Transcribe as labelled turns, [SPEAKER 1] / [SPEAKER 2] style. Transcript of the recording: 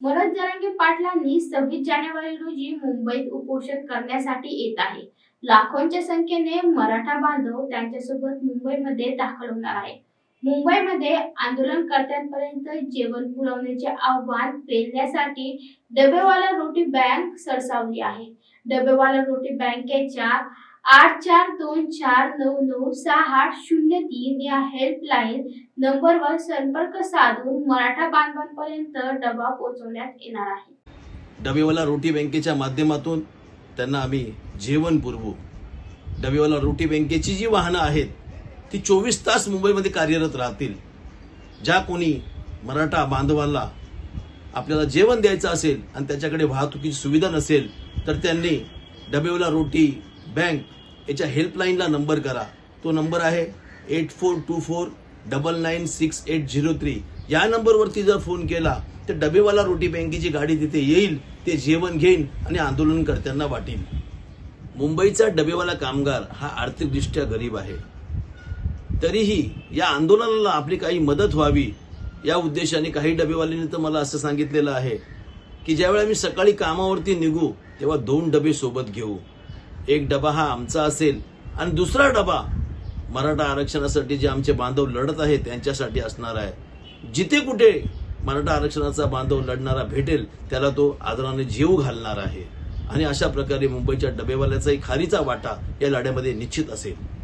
[SPEAKER 1] मनोज जरांगे पाटलांनी सव्वीस जानेवारी रोजी मुंबईत उपोषण करण्यासाठी येत आहे. लाखोंच्या संख्येने मराठा बांधव त्यांच्यासोबत मुंबईमध्ये दाखल होणार आहे मुंबईमध्ये आंदोलनकर्त्यांपर्यंत जेवण पुरवण्याचे आव्हान पेलण्यासाठी डबेवाला रोटी बँक सरसावली आहे. डबेवाला रोटी बँकेच्या आठ चार दोन चार नऊ नऊ सहा आठ शून्य तीन या हेल्पलाईन नंबरवर संपर्क साधून मराठा बांधवांपर्यंत डबा पोहोचवण्यात येणार आहे.
[SPEAKER 2] डबेवाला रोटी बँकेच्या माध्यमातून त्यांना आम्ही जेवण पुरवू. डबेवाला रोटी बँकेची जी वाहनं आहेत ती चोवीस तास मुंबईमध्ये कार्यरत राहतील. ज्या कोणी मराठा बांधवांना आपल्याला जेवण द्यायचं असेल आणि त्याच्याकडे वाहतुकीची सुविधा नसेल तर त्यांनी डबेवाला रोटी बँक याच्या हेल्पलाईनला नंबर करा. तो नंबर आहे eight four two four double nine six eight zero three या नंबरवरती जर फोन केला तर डबेवाला रोटी बँकेची गाडी तिथे येईल ते जेवण घेईन आणि आंदोलनकर्त्यांना वाटेल. मुंबईचा डबेवाला कामगार हा आर्थिकदृष्ट्या गरीब आहे. तरीही या आंदोलनाला आपली काही मदत व्हावी या उद्देशाने काही डबेवाल्यांनी तर मला असं सांगितलेलं आहे की ज्यावेळी आम्ही सकाळी कामावरती निघू तेव्हा दोन डबे सोबत घेऊ. एक डबा हा आमचा असेल आणि दुसरा डबा मराठा आरक्षणासाठी जे आमचे बांधव लढत आहेत त्यांच्यासाठी असणार आहे. जिथे कुठे मराठा आरक्षणाचा बांधव लढणारा भेटेल त्याला तो आदराने जीव घालणार आहे. आणि अशा प्रकारे मुंबईच्या डबेवाल्याचाही खारीचा वाटा या लढ्यामध्ये निश्चित असेल.